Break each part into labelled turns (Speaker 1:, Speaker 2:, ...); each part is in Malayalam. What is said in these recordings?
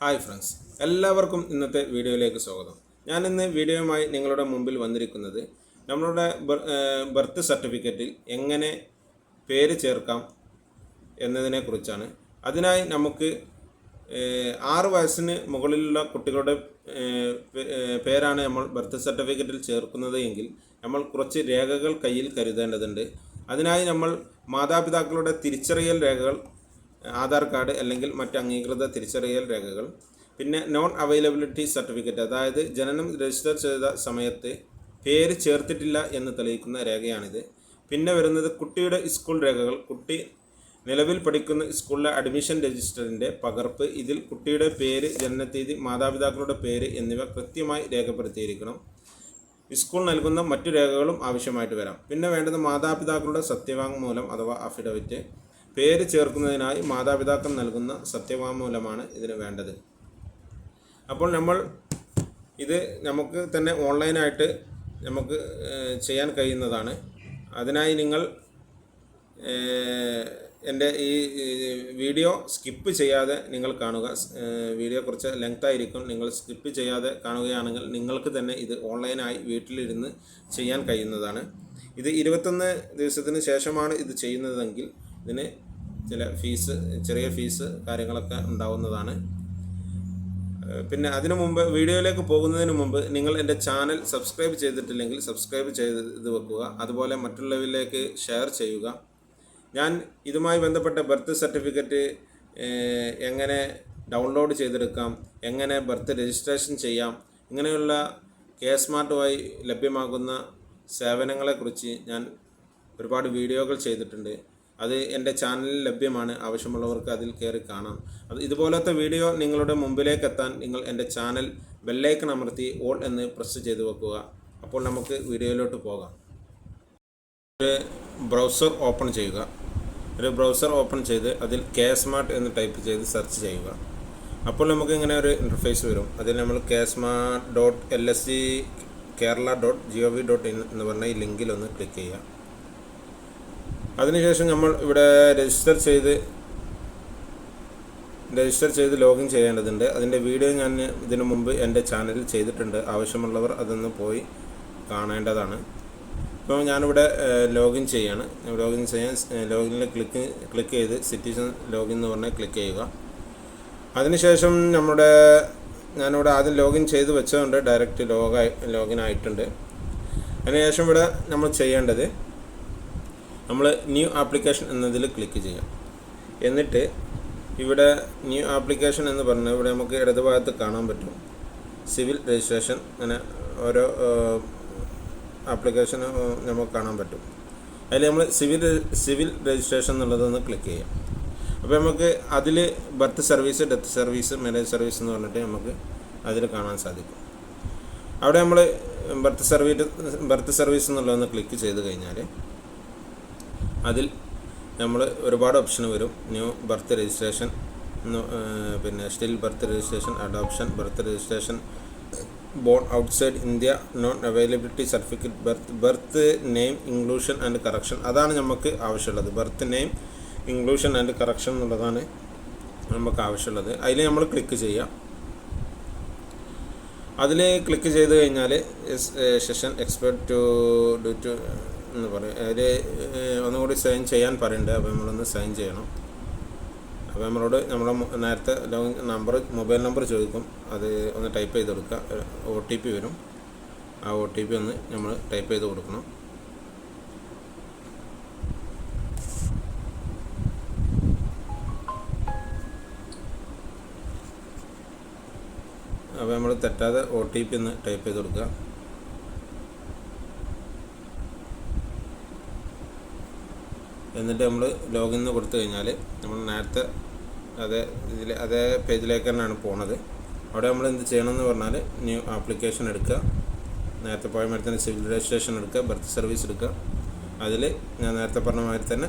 Speaker 1: ഹായ് ഫ്രണ്ട്സ് എല്ലാവർക്കും ഇന്നത്തെ വീഡിയോയിലേക്ക് സ്വാഗതം. ഞാൻ ഇന്ന് വീഡിയോയുമായി നിങ്ങളുടെ മുമ്പിൽ വന്നിരിക്കുന്നത് നമ്മളുടെ ബർത്ത് സർട്ടിഫിക്കറ്റിൽ എങ്ങനെ പേര് ചേർക്കാം എന്നതിനെക്കുറിച്ചാണ് അതിനായി നമുക്ക് ആറ് വയസ്സിന് മുകളിലുള്ള കുട്ടികളുടെ പേരാണ് നമ്മൾ ബർത്ത് സർട്ടിഫിക്കറ്റിൽ ചേർക്കുന്നത് എങ്കിൽ നമ്മൾ കുറച്ച് രേഖകൾ കയ്യിൽ കരുതേണ്ടതുണ്ട്. അതിനായി നമ്മൾ മാതാപിതാക്കളുടെ തിരിച്ചറിയൽ രേഖകൾ ആധാർ കാർഡ് അല്ലെങ്കിൽ മറ്റ് അംഗീകൃത തിരിച്ചറിയൽ രേഖകൾ പിന്നെ നോൺ അവൈലബിലിറ്റി സർട്ടിഫിക്കറ്റ് അതായത് ജനനം രജിസ്റ്റർ ചെയ്ത സമയത്ത് പേര് ചേർത്തിട്ടില്ല എന്ന് തെളിയിക്കുന്ന രേഖയാണിത്. പിന്നെ വരുന്നത് കുട്ടിയുടെ സ്കൂൾ രേഖകൾ കുട്ടി നിലവിൽ പഠിക്കുന്ന സ്കൂളിലെ അഡ്മിഷൻ രജിസ്റ്ററിന്റെ പകർപ്പ് ഇതിൽ കുട്ടിയുടെ പേര് ജനനത്തീയതി മാതാപിതാക്കളുടെ പേര് എന്നിവ കൃത്യമായി രേഖപ്പെടുത്തിയിരിക്കണം. സ്കൂൾ നൽകുന്ന മറ്റു രേഖകളും ആവശ്യമായിട്ട് വരാം. പിന്നെ വേണ്ടത് മാതാപിതാക്കളുടെ സത്യവാങ്മൂലം അഥവാ അഫിഡവിറ്റ് പേര് ചേർക്കുന്നതിനായി മാതാപിതാക്കൾ നൽകുന്ന സത്യവാങ്മൂലമാണ് ഇതിന് വേണ്ടത്. അപ്പോൾ നമ്മൾ ഇത് നമുക്ക് തന്നെ ഓൺലൈനായിട്ട് നമുക്ക് ചെയ്യാൻ കഴിയുന്നതാണ്. അതിനായി നിങ്ങൾ എന്റെ ഈ വീഡിയോ സ്കിപ്പ് ചെയ്യാതെ നിങ്ങൾ കാണുക. വീഡിയോ കുറച്ച് ലെങ്ത് ആയിരിക്കും നിങ്ങൾ സ്കിപ്പ് ചെയ്യാതെ കാണുകയാണെങ്കിൽ നിങ്ങൾക്ക് തന്നെ ഇത് ഓൺലൈനായി വീട്ടിലിരുന്ന് ചെയ്യാൻ കഴിയുന്നതാണ്. ഇത് ഇരുപത്തൊന്ന് ദിവസത്തിന് ശേഷമാണ് ഇത് ചെയ്യുന്നതെങ്കിൽ ഇതിന് ചില ഫീസ് ചെറിയ ഫീസ് കാര്യങ്ങളൊക്കെ ഉണ്ടാവുന്നതാണ്. പിന്നെ അതിനു മുമ്പ് വീഡിയോയിലേക്ക് പോകുന്നതിന് മുമ്പ് നിങ്ങൾ എന്റെ ചാനൽ സബ്സ്ക്രൈബ് ചെയ്തിട്ടില്ലെങ്കിൽ സബ്സ്ക്രൈബ് ചെയ്ത് വെക്കുക. അതുപോലെ മറ്റുള്ളവരിലേക്ക് ഷെയർ ചെയ്യുക. ഞാൻ ഇതുമായി ബന്ധപ്പെട്ട ബർത്ത് സർട്ടിഫിക്കറ്റ് എങ്ങനെ ഡൗൺലോഡ് ചെയ്തെടുക്കാം എങ്ങനെ ബർത്ത് രജിസ്ട്രേഷൻ ചെയ്യാം ഇങ്ങനെയുള്ള കെ സ്മാർട്ടുമായി ലഭ്യമാകുന്ന സേവനങ്ങളെക്കുറിച്ച് ഞാൻ ഒരുപാട് വീഡിയോകൾ ചെയ്തിട്ടുണ്ട്. അത് എന്റെ ചാനലിൽ ലഭ്യമാണ്. ആവശ്യമുള്ളവർക്ക് അതിൽ കയറി കാണാം. അത് ഇതുപോലത്തെ വീഡിയോ നിങ്ങളുടെ മുമ്പിലേക്ക് എത്താൻ നിങ്ങൾ എന്റെ ചാനൽ ബെല്ലൈക്കൺ അമർത്തി ഓൾ എന്ന് പ്രസ് ചെയ്തു വെക്കുക. അപ്പോൾ നമുക്ക് വീഡിയോയിലോട്ട് പോകാം. ഒരു ബ്രൗസർ ഓപ്പൺ ചെയ്യുക. ഒരു ബ്രൗസർ ഓപ്പൺ ചെയ്ത് അതിൽ കെ സ്മാർട്ട് എന്ന് ടൈപ്പ് ചെയ്ത് സെർച്ച് ചെയ്യുക. അപ്പോൾ നമുക്ക് ഇങ്ങനെ ഒരു ഇന്റർഫേസ് വരും. അതിൽ നമ്മൾ K smart dot L S C Kerala dot G O V dot in എന്ന് പറഞ്ഞ ഈ ലിങ്കിൽ ഒന്ന് ക്ലിക്ക് ചെയ്യുക. അതിനുശേഷം നമ്മൾ ഇവിടെ രജിസ്റ്റർ ചെയ്ത് രജിസ്റ്റർ ചെയ്ത് ലോഗിൻ ചെയ്യേണ്ടതുണ്ട്. അതിന്റെ വീഡിയോ ഞാൻ ഇതിനു മുമ്പ് എന്റെ ചാനലിൽ ചെയ്തിട്ടുണ്ട്. ആവശ്യമുള്ളവർ അതൊന്ന് പോയി കാണേണ്ടതാണ്. ഇപ്പോൾ ഞാനിവിടെ ലോഗിൻ ചെയ്യാണ്. ലോഗിൻ ചെയ്യാൻ ലോഗിനിൽ ക്ലിക്ക് ക്ലിക്ക് ചെയ്ത് സിറ്റിസൺ ലോഗിൻ എന്ന് പറഞ്ഞാൽ ക്ലിക്ക് ചെയ്യുക. അതിനുശേഷം നമ്മുടെ ഞാനിവിടെ ആദ്യം ലോഗിൻ ചെയ്ത് വെച്ചതുകൊണ്ട് ഡയറക്റ്റ് ലോഗായി ലോഗിൻ ആയിട്ടുണ്ട്. അതിനുശേഷം ഇവിടെ നമ്മൾ ചെയ്യേണ്ടത് നമ്മൾ ന്യൂ ആപ്ലിക്കേഷൻ എന്നതിൽ ക്ലിക്ക് ചെയ്യാം. എന്നിട്ട് ഇവിടെ ന്യൂ ആപ്ലിക്കേഷൻ എന്ന് പറഞ്ഞാൽ ഇവിടെ നമുക്ക് ഇടതുഭാഗത്ത് കാണാൻ പറ്റും. സിവിൽ രജിസ്ട്രേഷൻ അങ്ങനെ ഓരോ ആപ്ലിക്കേഷൻ നമുക്ക് കാണാൻ പറ്റും. അതിൽ നമ്മൾ സിവിൽ സിവിൽ രജിസ്ട്രേഷൻ എന്നുള്ളതൊന്ന് ക്ലിക്ക് ചെയ്യാം. അപ്പോൾ നമുക്ക് അതിൽ birth service death service marriage service എന്ന് പറഞ്ഞിട്ട് നമുക്ക് അതിൽ കാണാൻ സാധിക്കും. അവിടെ നമ്മൾ ബർത്ത് സർവീസ് ബർത്ത് സർവീസ് എന്നുള്ളതൊന്ന് ക്ലിക്ക് ചെയ്ത് കഴിഞ്ഞാൽ അതിൽ നമ്മൾ ഒരുപാട് ഓപ്ഷൻ വരും. ന്യൂ ബർത്ത് രജിസ്ട്രേഷൻ പിന്നെ still birth registration adoption birth registration born outside India non availability certificate birth birth name inclusion and correction അതാണ് നമുക്ക് ആവശ്യമുള്ളത്. Birth name inclusion and correction എന്നുള്ളതാണ് നമുക്ക് ആവശ്യമുള്ളത്. അതിൽ നമ്മൾ ക്ലിക്ക് ചെയ്യാം അതിൽ ക്ലിക്ക് ചെയ്ത് കഴിഞ്ഞാൽ session expert to do to എന്ന് പറയും. അതിൽ ഒന്നുകൂടി സൈൻ ചെയ്യാൻ പറയുന്നുണ്ട് അപ്പോൾ നമ്മളൊന്ന് സൈൻ ചെയ്യണം. അപ്പോൾ നമ്മളോട് നമ്മളെ നേരത്തെ നമ്പർ മൊബൈൽ നമ്പർ ചോദിക്കും. അത് ഒന്ന് ടൈപ്പ് ചെയ്ത് കൊടുക്കുക. ഒ ടി പി വരും. ആ ഒ ടി പി ഒന്ന് നമ്മൾ ടൈപ്പ് ചെയ്ത് കൊടുക്കണം. അപ്പോൾ നമ്മൾ തെറ്റാതെ ഒ ടി പി ഒന്ന് ടൈപ്പ് ചെയ്ത് കൊടുക്കുക. എന്നിട്ട് നമ്മൾ ലോഗിൻ എന്ന് കൊടുത്തു കഴിഞ്ഞാൽ നമ്മൾ നേരത്തെ അതേ ഇതിൽ അതേ പേജിലേക്ക് തന്നെയാണ് പോണത്. അവിടെ നമ്മൾ എന്ത് ചെയ്യണം എന്ന് പറഞ്ഞാൽ ന്യൂ ആപ്ലിക്കേഷൻ എടുക്കുക നേരത്തെ പോയ മാതിരി തന്നെ സിവിൽ രജിസ്ട്രേഷൻ എടുക്കുക ബർത്ത് സർവീസ് എടുക്കുക അതിൽ ഞാൻ നേരത്തെ പറഞ്ഞ മാതിരി തന്നെ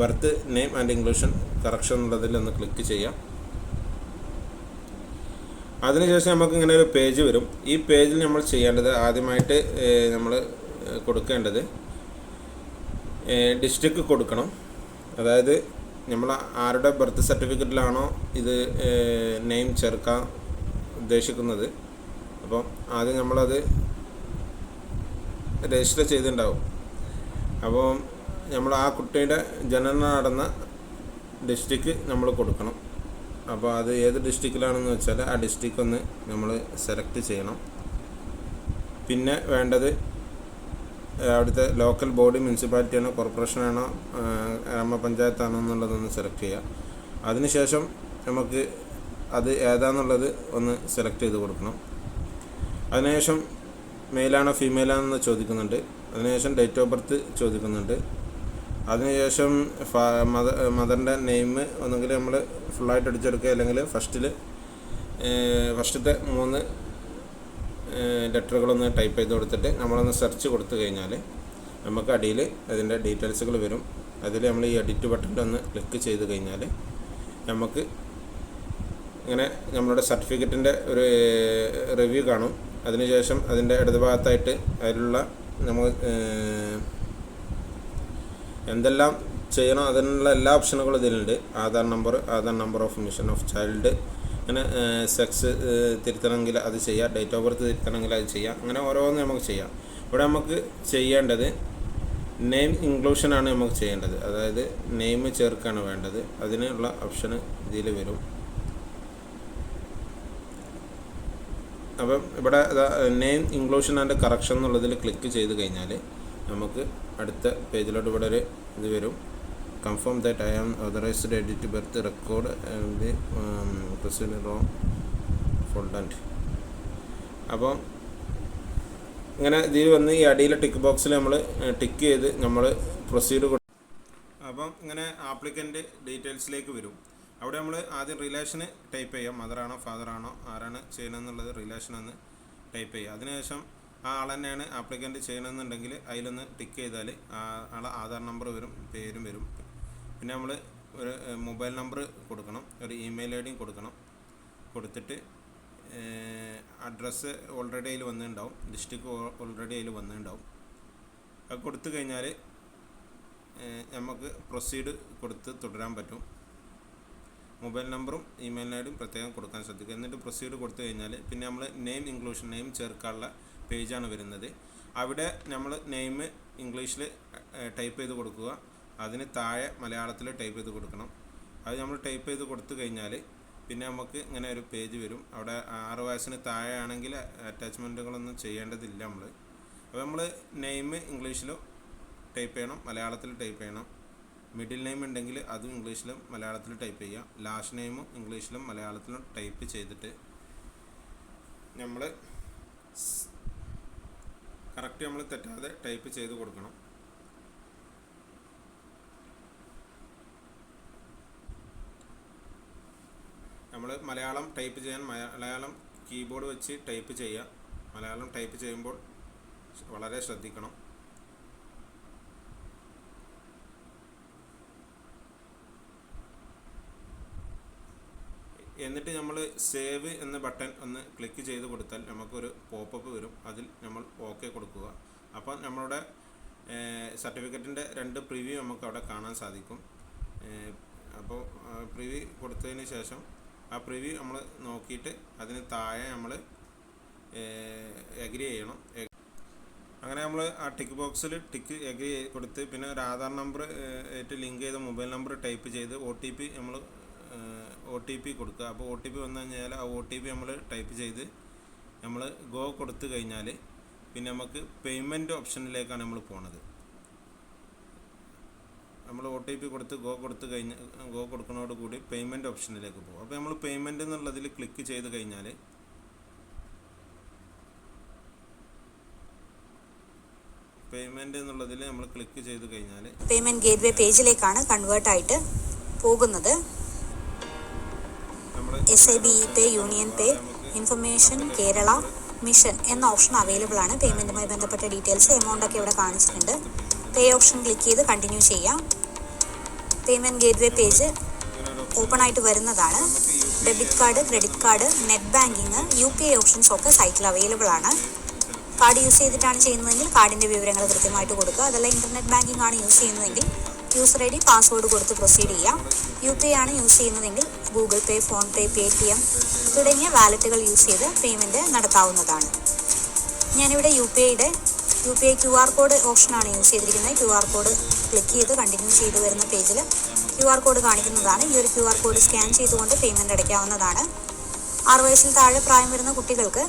Speaker 1: birth name and inclusion correction എന്നുള്ളതിൽ ഒന്ന് ക്ലിക്ക് ചെയ്യാം. അതിനുശേഷം നമുക്ക് ഇങ്ങനെ ഒരു പേജ് വരും. ഈ പേജിൽ നമ്മൾ ചെയ്യേണ്ടത് ആദ്യമായിട്ട് നമ്മൾ കൊടുക്കേണ്ടത് ഡിസ്ട്രിക്ട് കൊടുക്കണം. അതായത് നമ്മൾ ആരുടെ ബർത്ത് സർട്ടിഫിക്കറ്റിലാണോ ഇത് നെയിം ചേർക്കാൻ ഉദ്ദേശിക്കുന്നത്. അപ്പം ആദ്യം നമ്മളത് രജിസ്റ്റർ ചെയ്തിട്ടുണ്ടാവും. അപ്പോൾ നമ്മൾ ആ കുട്ടിയുടെ ജനനം നടന്ന ഡിസ്ട്രിക്റ്റ് നമ്മൾ കൊടുക്കണം. അപ്പോൾ അത് ഏത് ഡിസ്ട്രിക്റ്റിലാണെന്ന് വെച്ചാൽ ആ ഡിസ്ട്രിക്റ്റ് ഒന്ന് നമ്മൾ സെലക്ട് ചെയ്യണം. പിന്നെ വേണ്ടത് അവിടുത്തെ ലോക്കൽ ബോഡി മുനിസിപ്പാലിറ്റിയാണോ കോർപ്പറേഷനാണോ ഗ്രാമപഞ്ചായത്താണോ എന്നുള്ളതൊന്ന് സെലക്ട് ചെയ്യുക അതിനുശേഷം നമുക്ക് അത് ഏതാന്നുള്ളത് ഒന്ന് സെലക്ട് ചെയ്ത് കൊടുക്കണം. അതിനുശേഷം മെയിലാണോ ഫീമെയിലാണെന്ന് ചോദിക്കുന്നുണ്ട്. അതിനുശേഷം ഡേറ്റ് ഓഫ് ബർത്ത് ചോദിക്കുന്നുണ്ട്. അതിനുശേഷം മദ മദറിന്റെ നെയിം ഒന്നുകിൽ നമ്മൾ ഫുള്ളായിട്ട് അടിച്ചെടുക്കുക അല്ലെങ്കിൽ ഫസ്റ്റിൽ ഫസ്റ്റത്തെ മൂന്ന് ലെറ്ററുകളൊന്ന് ടൈപ്പ് ചെയ്ത് കൊടുത്തിട്ട് നമ്മളൊന്ന് സെർച്ച് കൊടുത്തു കഴിഞ്ഞാൽ നമുക്ക് അടിയിൽ അതിന്റെ ഡീറ്റെയിൽസുകൾ വരും. അതിൽ നമ്മൾ ഈ എഡിറ്റ് ബട്ടണിൽ ഒന്ന് ക്ലിക്ക് ചെയ്ത് കഴിഞ്ഞാൽ നമുക്ക് ഇങ്ങനെ നമ്മളുടെ സർട്ടിഫിക്കറ്റിന്റെ ഒരു റിവ്യൂ കാണും. അതിനുശേഷം അതിന്റെ ഇടതുഭാഗത്തായിട്ട് അതിലുള്ള നമ്മൾ എന്തെല്ലാം ചെയ്യണോ അതിനുള്ള എല്ലാ ഓപ്ഷനുകളും ഇതിലുണ്ട്. Aadhaar number Aadhaar number of mission of child അങ്ങനെ സെക്സ് തിരുത്തണമെങ്കിൽ അത് ചെയ്യാം. ഡേറ്റ് ഓഫ് ബർത്ത് തിരുത്തണമെങ്കിൽ അത് ചെയ്യാം. അങ്ങനെ ഓരോന്ന് നമുക്ക് ചെയ്യാം. ഇവിടെ നമുക്ക് ചെയ്യേണ്ടത് നെയിം ഇൻക്ലൂഷനാണ് നമുക്ക് ചെയ്യേണ്ടത്. അതായത് നെയിം ചേർക്കാണ് വേണ്ടത്. അതിനുള്ള ഓപ്ഷന് ഇതിൽ വരും. അപ്പം ഇവിടെ നെയിം ഇൻക്ലൂഷൻ ആൻഡ് കറക്ഷൻ എന്നുള്ളതിൽ ക്ലിക്ക് ചെയ്ത് കഴിഞ്ഞാൽ നമുക്ക് അടുത്ത പേജിലോട്ട് ഇവിടെ ഒരു ഇത് വരും. Confirm am authorized edit birth record and the um, president wrong ഫോൾഡന്റ് അപ്പം ഇങ്ങനെ ഇതിൽ വന്ന് ഈ അടിയിലെ ടിക്ക് ബോക്സിൽ നമ്മൾ ടിക്ക് ചെയ്ത് നമ്മൾ പ്രൊസീഡ് കൊടുക്കും അപ്പം ഇങ്ങനെ ആപ്ലിക്കന്റ് ഡീറ്റെയിൽസിലേക്ക് വരും. അവിടെ നമ്മൾ ആദ്യം റിലേഷന് ടൈപ്പ് ചെയ്യാം. മദറാണോ ഫാദറാണോ ആരാണ് ചെയ്യണമെന്നുള്ളത് റിലേഷൻ എന്ന് ടൈപ്പ് ചെയ്യുക അതിനുശേഷം ആ ആൾ തന്നെയാണ് ആപ്ലിക്കന്റ് ചെയ്യണമെന്നുണ്ടെങ്കിൽ അതിലൊന്ന് ടിക്ക് ചെയ്താൽ ആ ആളെ ആധാർ നമ്പർ വരും പേരും വരും. പിന്നെ നമ്മൾ ഒരു മൊബൈൽ നമ്പർ കൊടുക്കണം. ഒരു ഇമെയിൽ ഐ ഡിയും കൊടുക്കണം. കൊടുത്തിട്ട് അഡ്രസ്സ് ഓൾറെഡി അതിൽ വന്നിട്ടുണ്ടാവും. ഡിസ്ട്രിക്ട് ഓൾറെഡി അതിൽ വന്നിട്ടുണ്ടാവും. അത് കൊടുത്തു കഴിഞ്ഞാൽ നമുക്ക് പ്രൊസീഡ് കൊടുത്ത് തുടരാൻ പറ്റും. മൊബൈൽ നമ്പറും ഇമെയിൽ ഐഡിയും പ്രത്യേകം കൊടുക്കാൻ ശ്രദ്ധിക്കുക. എന്നിട്ട് പ്രൊസീഡ് കൊടുത്തു കഴിഞ്ഞാൽ പിന്നെ നമ്മൾ നെയിം ഇൻക്ലൂഷൻ നെയിം ചേർക്കാനുള്ള പേജാണ് വരുന്നത്. അവിടെ നമ്മൾ നെയിം ഇംഗ്ലീഷിൽ ടൈപ്പ് ചെയ്ത് കൊടുക്കുക. അതിന് താഴെ മലയാളത്തിൽ ടൈപ്പ് ചെയ്ത് കൊടുക്കണം. അത് നമ്മൾ ടൈപ്പ് ചെയ്ത് കൊടുത്തു കഴിഞ്ഞാൽ പിന്നെ നമുക്ക് ഇങ്ങനെ ഒരു പേജ് വരും. അവിടെ ആറ് വയസ്സിന് താഴെ ആണെങ്കിൽ അറ്റാച്ച്മെന്റുകളൊന്നും ചെയ്യേണ്ടതില്ല നമ്മൾ അപ്പോൾ നമ്മൾ നെയിം ഇംഗ്ലീഷിലും ടൈപ്പ് ചെയ്യണം മലയാളത്തിൽ ടൈപ്പ് ചെയ്യണം. മിഡിൽ നെയിം ഉണ്ടെങ്കിൽ അതും ഇംഗ്ലീഷിലും മലയാളത്തിൽ ടൈപ്പ് ചെയ്യാം. ലാസ്റ്റ് നെയിമും ഇംഗ്ലീഷിലും മലയാളത്തിലും ടൈപ്പ് ചെയ്തിട്ട് നമ്മൾ കറക്റ്റ് നമ്മൾ തെറ്റാതെ ടൈപ്പ് ചെയ്ത് കൊടുക്കണം. മലയാളം ടൈപ്പ് ചെയ്യാൻ മലയാളം കീബോർഡ് വെച്ച് ടൈപ്പ് ചെയ്യുക. മലയാളം ടൈപ്പ് ചെയ്യുമ്പോൾ വളരെ ശ്രദ്ധിക്കണം. എന്നിട്ട് നമ്മൾ സേവ് എന്ന ബട്ടൺ ഒന്ന് ക്ലിക്ക് ചെയ്ത് കൊടുത്താൽ നമുക്കൊരു പോപ്പപ്പ് വരും. അതിൽ നമ്മൾ ഓക്കെ കൊടുക്കുക. അപ്പം നമ്മളുടെ സർട്ടിഫിക്കറ്റിന്റെ രണ്ട് പ്രിവ്യൂ നമുക്ക് അവിടെ കാണാൻ സാധിക്കും. അപ്പോൾ പ്രിവ്യൂ കൊടുത്തതിന് ശേഷം ആ പ്രിവ്യൂ നമ്മൾ നോക്കിയിട്ട് അതിന് താഴെ നമ്മൾ എഗ്രി ചെയ്യണം. അങ്ങനെ നമ്മൾ ആ ടിക്ക് ബോക്സിൽ ടിക്ക് എഗ്രി കൊടുത്ത് പിന്നെ ഒരു ആധാർ നമ്പർ ആയിട്ട് ലിങ്ക് ചെയ്ത മൊബൈൽ നമ്പർ ടൈപ്പ് ചെയ്ത് ഒ ടി പി നമ്മൾ ഒ ടി പി കൊടുക്കുക. അപ്പോൾ ഒ ടി പി വന്നു കഴിഞ്ഞാൽ ആ ഒ ടി പി നമ്മൾ ടൈപ്പ് ചെയ്ത് നമ്മൾ ഗോ കൊടുത്തു കഴിഞ്ഞാൽ പിന്നെ നമുക്ക് പേയ്മെന്റ് ഓപ്ഷനിലേക്കാണ് നമ്മൾ പോണത്. നമ്മൾ ഒ ടി പി കൊടുത്ത് ഗോ കൊടുത്തു കഴിഞ്ഞ് ഗോ കൊടുക്കുന്നതോട് കൂടി പേയ്മെന്റ് ഓപ്ഷനിലേക്ക് പോകും. അപ്പോൾ നമ്മൾ പേയ്മെന്റ് എന്നുള്ളതിൽ ക്ലിക്ക് ചെയ്ത് കഴിഞ്ഞാൽ പേയ്മെന്റ് എന്നുള്ളതിൽ നമ്മൾ ക്ലിക്ക് ചെയ്ത് കഴിഞ്ഞാൽ
Speaker 2: പേയ്മെന്റ് ഗേറ്റ്വേ പേജിലേക്കാണ് കൺവേർട്ട് ആയിട്ട് പോകുന്നത്. S B I E pay union pay information Kerala mission എന്ന ഓപ്ഷൻ അവൈലബിൾ ആണ്. പേയ്മെന്റുമായി ബന്ധപ്പെട്ട ഡീറ്റെയിൽസ് എമൗണ്ട് ഒക്കെ ഇവിടെ കാണിച്ചിട്ടുണ്ട്. പേ ഓപ്ഷൻ ക്ലിക്ക് ചെയ്ത് കണ്ടിന്യൂ ചെയ്യാം. പേയ്മെന്റ് ഗേറ്റ്വേ പേജ് ഓപ്പൺ ആയിട്ട് വരുന്നതാണ്. Debit card credit card net banking U P I options ഒക്കെ സൈറ്റിൽ അവൈലബിൾ ആണ്. കാർഡ് യൂസ് ചെയ്തിട്ടാണ് ചെയ്യുന്നതെങ്കിൽ കാർഡിന്റെ വിവരങ്ങൾ കൃത്യമായിട്ട് കൊടുക്കുക. അതല്ല ഇന്റർനെറ്റ് ബാങ്കിങ് ആണ് യൂസ് ചെയ്യുന്നതെങ്കിൽ യൂസർ ഐ ഡി പാസ്വേഡ് കൊടുത്ത് പ്രൊസീഡ് ചെയ്യാം. യു പി ഐ ആണ് യൂസ് ചെയ്യുന്നതെങ്കിൽ Google Pay PhonePe Paytm തുടങ്ങിയ വാലറ്റുകൾ യൂസ് ചെയ്ത് പേയ്മെന്റ് നടത്താവുന്നതാണ്. ഞാനിവിടെ യു പി ഐയുടെ U P I Q R code ഓപ്ഷനാണ് യൂസ് ചെയ്തിരിക്കുന്നത്. ക്യു ആർ കോഡ് ക്ലിക്ക് ചെയ്ത് കണ്ടിന്യൂ ചെയ്ത് വരുന്ന പേജിൽ ക്യു ആർ കോഡ് കാണിക്കുന്നതാണ്. ഈ ഒരു ക്യു ആർ കോഡ് സ്കാൻ ചെയ്തുകൊണ്ട് പേയ്മെന്റ് അടയ്ക്കാവുന്നതാണ്. ആറ് വയസ്സിൽ താഴെ പ്രായം വരുന്ന കുട്ടികൾക്ക്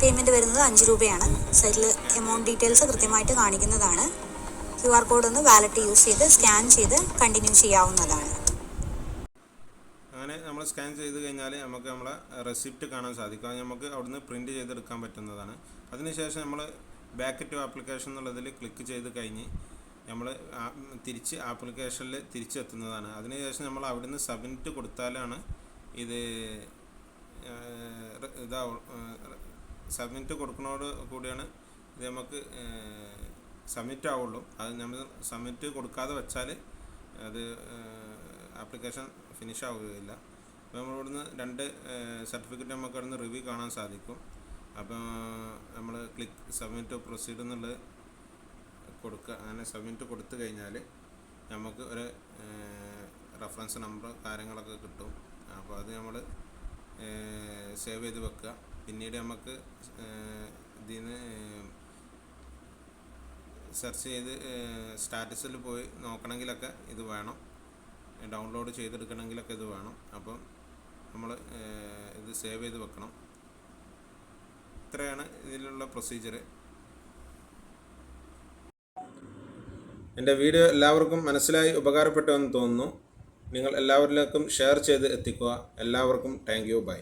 Speaker 2: പേയ്മെന്റ് വരുന്നത് അഞ്ച് രൂപയാണ്. സൈഡിൽ എമൗണ്ട് ഡീറ്റെയിൽസ് കൃത്യമായിട്ട് കാണിക്കുന്നതാണ്. ക്യു ആർ കോഡ് ഒന്ന് വാലറ്റ് യൂസ് ചെയ്ത് സ്കാൻ ചെയ്ത് കണ്ടിന്യൂ ചെയ്യാവുന്നതാണ്.
Speaker 1: അങ്ങനെ നമ്മൾ സ്കാൻ ചെയ്ത് കഴിഞ്ഞാൽ നമുക്ക് നമ്മളെ റെസിപ്റ്റ് കാണാൻ സാധിക്കും. അത് നമുക്ക് അവിടുന്ന് പ്രിന്റ് ചെയ്തെടുക്കാൻ പറ്റുന്നതാണ്. അതിനുശേഷം നമ്മൾ ബാക്ക് ടു ആപ്ലിക്കേഷൻ എന്നുള്ളതിൽ ക്ലിക്ക് ചെയ്ത് കഴിഞ്ഞ് നമ്മൾ തിരിച്ച് ആപ്ലിക്കേഷനിൽ തിരിച്ചെത്തുന്നതാണ്. അതിനുശേഷം നമ്മൾ അവിടുന്ന് സബ്മിറ്റ് കൊടുത്താലാണ് ഇത് ഇതാ ഇതാവും സബ്മിറ്റ് കൊടുക്കുന്നതോട് കൂടിയാണ് ഇത് നമുക്ക് സബ്മിറ്റ് ആവുള്ളൂ. അത് നമ്മൾ സബ്മിറ്റ് കൊടുക്കാതെ വെച്ചാൽ അത് ആപ്ലിക്കേഷൻ ഫിനിഷ് ആവുകയില്ല. അപ്പോൾ നമ്മളിവിടുന്ന് രണ്ട് സർട്ടിഫിക്കറ്റ് നമുക്ക് അവിടുന്ന് റിവ്യൂ കാണാൻ സാധിക്കും. അപ്പോൾ നമ്മൾ ക്ലിക്ക് സബ്മിറ്റ് പ്രൊസീഡ് എന്നുള്ളത് കൊടുക്കുക അങ്ങനെ സബ്മിറ്റ് കൊടുത്തു കഴിഞ്ഞാൽ നമുക്ക് ഒരു റഫറൻസ് നമ്പർ കാര്യങ്ങളൊക്കെ കിട്ടും. അപ്പോൾ അത് നമ്മൾ സേവ് ചെയ്ത് വെക്കുക പിന്നീട് നമുക്ക് ഇതിന് സെർച്ച് ചെയ്ത് സ്റ്റാറ്റസിൽ പോയി നോക്കണമെങ്കിലൊക്കെ ഇത് വേണം. ഡൗൺലോഡ് ചെയ്തെടുക്കണമെങ്കിലൊക്കെ ഇത് വേണം. അപ്പം നമ്മൾ ഇത് സേവ് ചെയ്ത് വെക്കണം. ഇത്രയാണ് ഇതിലുള്ള പ്രൊസീജിയർ എന്റെ വീഡിയോ എല്ലാവർക്കും മനസ്സിലായി ഉപകാരപ്പെട്ടു എന്ന് തോന്നുന്നു. നിങ്ങൾ എല്ലാവരിലേക്കും ഷെയർ ചെയ്ത് എത്തിക്കുക. എല്ലാവർക്കും താങ്ക് യു ബൈ